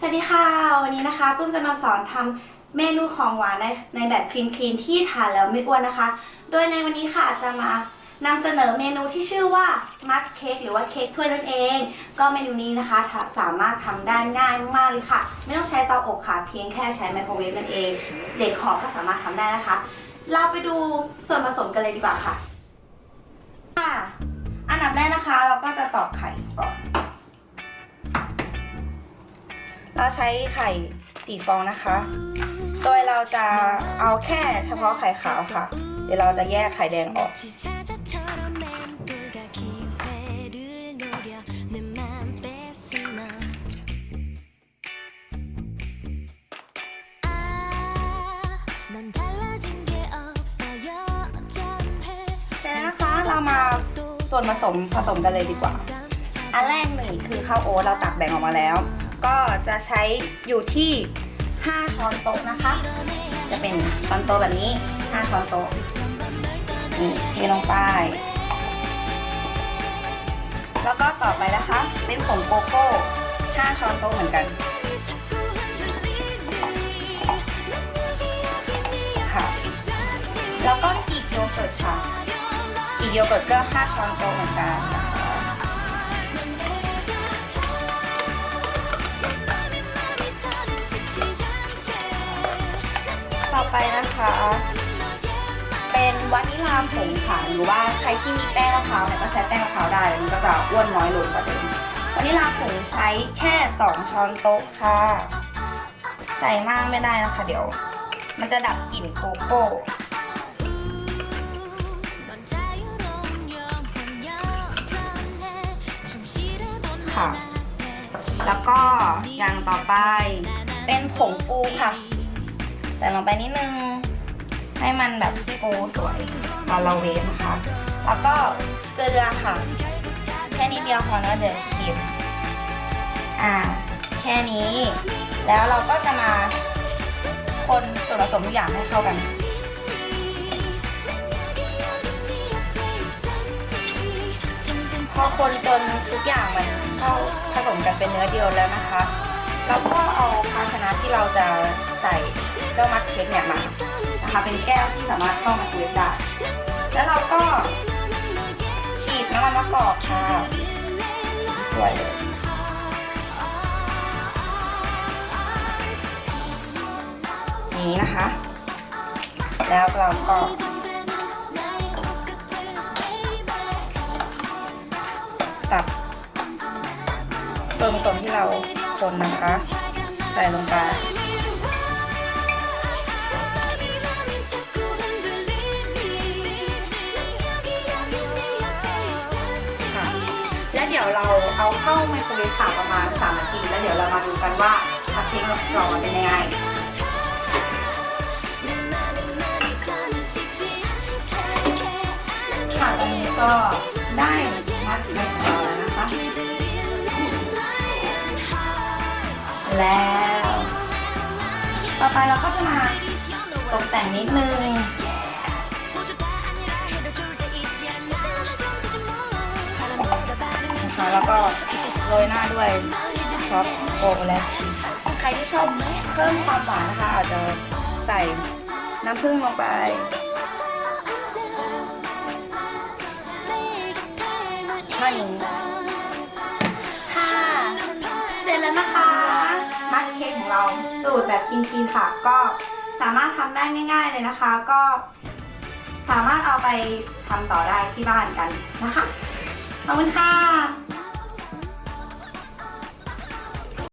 สวัสดีค่ะ วันนี้นะคะปุ้มจะมาสอนทำเมนูของหวานในในแบบคลีนคลีนที่ทานแล้วไม่อ้วนนะคะ โดยในวันนี้ค่ะจะมานำเสนอเมนูที่ชื่อว่ามัดเค้กหรือว่าเค้กถ้วยนั่นเอง ก็เมนูนี้นะคะสามารถทำได้ง่ายมากๆเลยค่ะ ไม่ต้องใช้เตาอบค่ะ เพียงแค่ใช้ไมโครเวฟนั่นเอง เด็กขอก็สามารถทำได้นะคะ เราไปดูส่วนผสมกันเลยดีกว่าค่ะ เราใช้ไข่สี่ฟองนะคะ โดยเราจะเอาแค่เฉพาะไข่ขาวค่ะ เดี๋ยวเราจะแยกไข่แดงออก เสร็จแล้วนะคะเรามาส่วนผสมผสมกันเลยดีกว่า อันแรกหนึ่งคือข้าวโอ๊ตเราตักแบ่งออกมาแล้ว ก็จะใช้อยู่ที่ 5 ช้อนโต๊ะนะคะ จะเป็นช้อนโต๊ะแบบนี้ 5 ช้อนโต๊ะนี่เทลงไป แล้วก็ต่อไปนะคะ เป็นผงโกโก้ 5 ช้อนโต๊ะเหมือนกันค่ะ แล้วก็อีกโยเกิร์ตค่ะอีกโยเกิร์ตก็ 5 ช้อนโต๊ะเหมือนกันนะคะ คะ เป็นวานิลาผงค่ะหรือว่าใครที่มีแป้งมะพร้าวเนี่ยก็ใช้แป้งมะพร้าวได้มันก็จะอ้วนน้อยลงกว่าเดิมวานิลาผงใช้แค่ 2 ช้อนโต๊ะค่ะ ใส่มากไม่ได้นะคะ เดี๋ยว มันจะดับกลิ่นโกโก้ค่ะ แล้วก็อย่างต่อไปเป็นผงฟูค่ะ ใส่ลงไปนิดนึง ให้มันแบบฟูสวยตอนเราเวฟนะคะ แล้วก็เกลือค่ะ แค่นิดเดียวพอนะเดี๋ยวเค็มอ่า แค่นี้ แล้วเราก็จะมาคนส่วนผสมทุกอย่างให้เข้ากันพอคนจนทุกอย่างมันเข้าผสมกันเป็นเนื้อเดียวแล้วนะคะ เราก็เอาภาชนะที่เราจะใส่เจ้ามัดเค้กเนี่ยมานะคะเป็นแก้วที่สามารถเข้ามาคุยได้แล้วเราก็ฉีดน้ำมันมะกอกค่ะสวยเลยนี้นะคะ แล้วเราก็ตักส่วนผสมที่เรา คนนะคะ ใส่ลงไปแล้วเดี๋ยวเราเอาเข้าไมโครเวฟค่ะประมาณ 3 นาที แล้วเดี๋ยวเรามาดูกันว่าผัดเค้กเรากรอบมาเป็นยังไงค่ะตอนนี้ก็ได้ แล้ว ต่อไปเราก็จะมาตกแต่งนิดนึงนะคะแล้วก็โรยหน้าด้วยช็อกโกแลตชีสใครที่ชอบเพิ่มความหวานนะคะ อาจจะใส่น้ำผึ้งลงไปเท่านี้ สูตรแบบคินคีนค่ะ ก็สามารถทำได้ง่าย ๆเลยนะคะ ก็สามารถเอาไปทำต่อได้ที่บ้านกันนะคะขอบคุณค่ะ